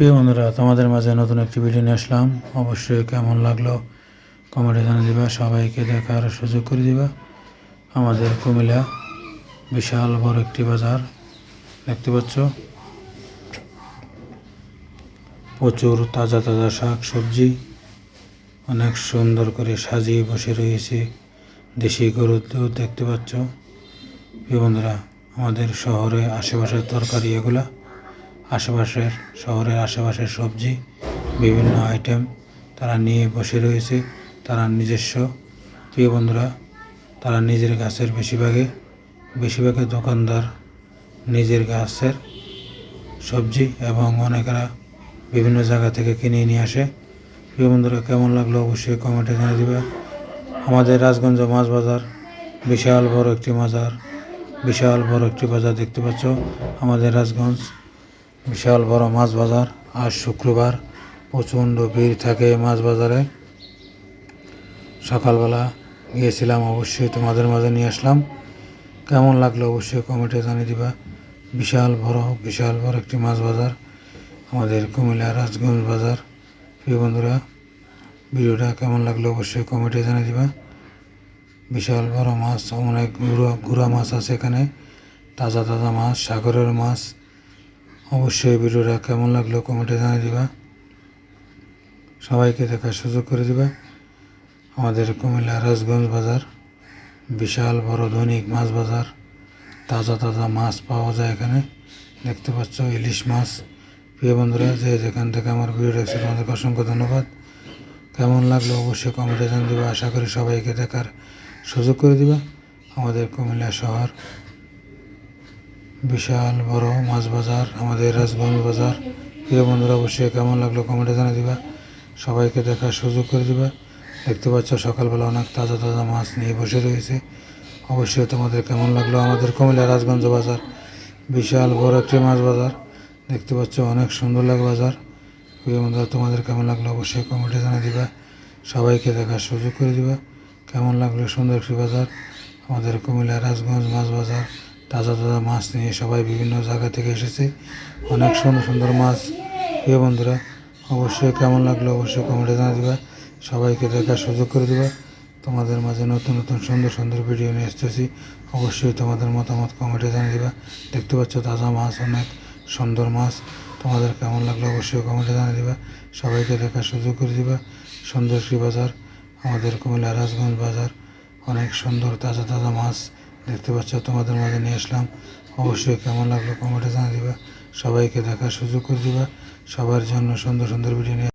প্রিয় বন্ধুরা, তোমাদের মাঝে নতুন একটি ভিডিও নিয়ে আসলাম। অবশ্যই কেমন লাগল কমেন্টে জানিয়ে দিবা, সবাইকে দেখার সুযোগ করে দিবা। আমাদের কুমিল্লা বিশাল বড় একটি বাজার, দেখতে পাচ্ছ? প্রচুর তাজা তাজা শাক সবজি, অনেক সুন্দর করে সাজিয়ে বসে রয়েছে দেশি গরুর দুধ, দেখতে পাচ্ছ? প্রিয় বন্ধুরা, আমাদের শহরে আশেপাশের তরকারি এগুলা আশেপাশের শহরের আশেপাশের সবজি, বিভিন্ন আইটেম তারা নিয়ে বসে রয়েছে। তারা নিজস্ব। প্রিয় বন্ধুরা, তারা নিজের গাছের বেশিরভাগে বেশিরভাগে দোকানদার নিজের গাছের সবজি এবং অনেকেরা বিভিন্ন জায়গা থেকে কিনে নিয়ে আসে। প্রিয় বন্ধুরা, কেমন লাগল অবশ্যই কমেন্টে জানিয়ে দিবে। আমাদের রাজগঞ্জ মাছ বাজার, বিশাল বড় একটি বাজার বিশাল বড় একটি বাজার দেখতে পাচ্ছ। আমাদের রাজগঞ্জ বিশাল বড় মাছ বাজার। আজ শুক্রবার প্রচণ্ড ভিড় থাকে মাছ বাজারে। সকালবেলা গিয়েছিলাম, অবশ্যই তোমাদের মাঝে নিয়ে আসলাম। কেমন লাগল অবশ্যই কমেন্টে জানিয়ে দিবা। বিশাল বড় বিশাল বড় একটি মাছ বাজার। আমাদের কুমিল্লা রাজগঞ্জ বাজার। প্রিয় বন্ধুরা, ভিডিওটা কেমন লাগল অবশ্যই কমেন্টে জানিয়ে দিবা। বিশাল বড় মাছ, অনেক গুঁড়া গুঁড়া মাছ আছে এখানে। তাজা তাজা মাছ, সাগরের মাছ অবশ্যই ভিডিওটা কেমন লাগল কমেন্টে জানিয়ে দিবা। সবাইকে দেখার সুযোগ করে দিবা। আমাদের কুমিল্লা রাজগঞ্জ বাজার, বিশাল বড় ধনিক মাছ বাজার, তাজা তাজা মাছ পাওয়া যায় এখানে। দেখতে পাচ্ছ ইলিশ মাছ। প্রিয় বন্ধুরা, যে যেখান থেকে আমার ভিডিও দেখছে তোমাদেরকে অসংখ্য ধন্যবাদ। কেমন লাগল অবশ্যই কমেন্টে জানিয়ে দিবা। আশা করি সবাইকে দেখার সুযোগ করে দিবা। আমাদের কুমিল্লা শহর বিশাল, বড় মাছ বাজার, আমাদের রাজগঞ্জ বাজার। প্রিয় বন্ধুরা, অবশ্যই কেমন লাগল কমেন্টে জানিয়ে দিবা। সবাইকে দেখার সুযোগ করে দিবা। দেখতে পাচ্ছ, সকালবেলা অনেক তাজা তাজা মাছ নিয়ে বসে রয়েছে। অবশ্যই তোমাদের কেমন লাগল আমাদের কুমিল্লা রাজগঞ্জ বাজার? বিশাল, বড় একটি মাছ বাজার। দেখতে পাচ্ছ, অনেক সুন্দর লাগে বাজার। প্রিয় বন্ধুরা, তোমাদের কেমন লাগল অবশ্যই কমেন্টে জানিয়ে দিবা। সবাইকে দেখার সুযোগ করে দিবা। কেমন লাগল সুন্দর একটি বাজার? আমাদের কুমিল্লা রাজগঞ্জ মাছ বাজার। তাজা তাজা মাছ নিয়ে সবাই বিভিন্ন জায়গা থেকে এসেছে। অনেক সুন্দর সুন্দর মাছ। প্রিয় বন্ধুরা, অবশ্যই কেমন লাগল অবশ্যই কমেন্টে জানা দিবা সবাইকে দেখার সুযোগ করে দিবা। তোমাদের মাঝে নতুন নতুন সুন্দর সুন্দর ভিডিও নিয়ে এসতেছি অবশ্যই তোমাদের মতামত কমেন্টে জানিয়ে দিবা। দেখতে পাচ্ছ তাজা মাছ, অনেক সুন্দর মাছ। তোমাদের কেমন লাগল অবশ্যই কমেন্টে জানিয়ে দিবা। সবাইকে দেখার সুযোগ করে দিবা। সুন্দর বাজার আমাদের কুমিল্লা রাজগঞ্জ বাজার। অনেক সুন্দর তাজা তাজা মাছ। দেখতে পাচ্ছ, তোমাদের মাঝে নিয়ে আসলাম। অবশ্যই কেমন লাগল কমেন্টে জানিয়ে দিবা। সবাইকে দেখার সুযোগ করে দিবা। সবার জন্য সুন্দর সুন্দর ভিডিও নিয়ে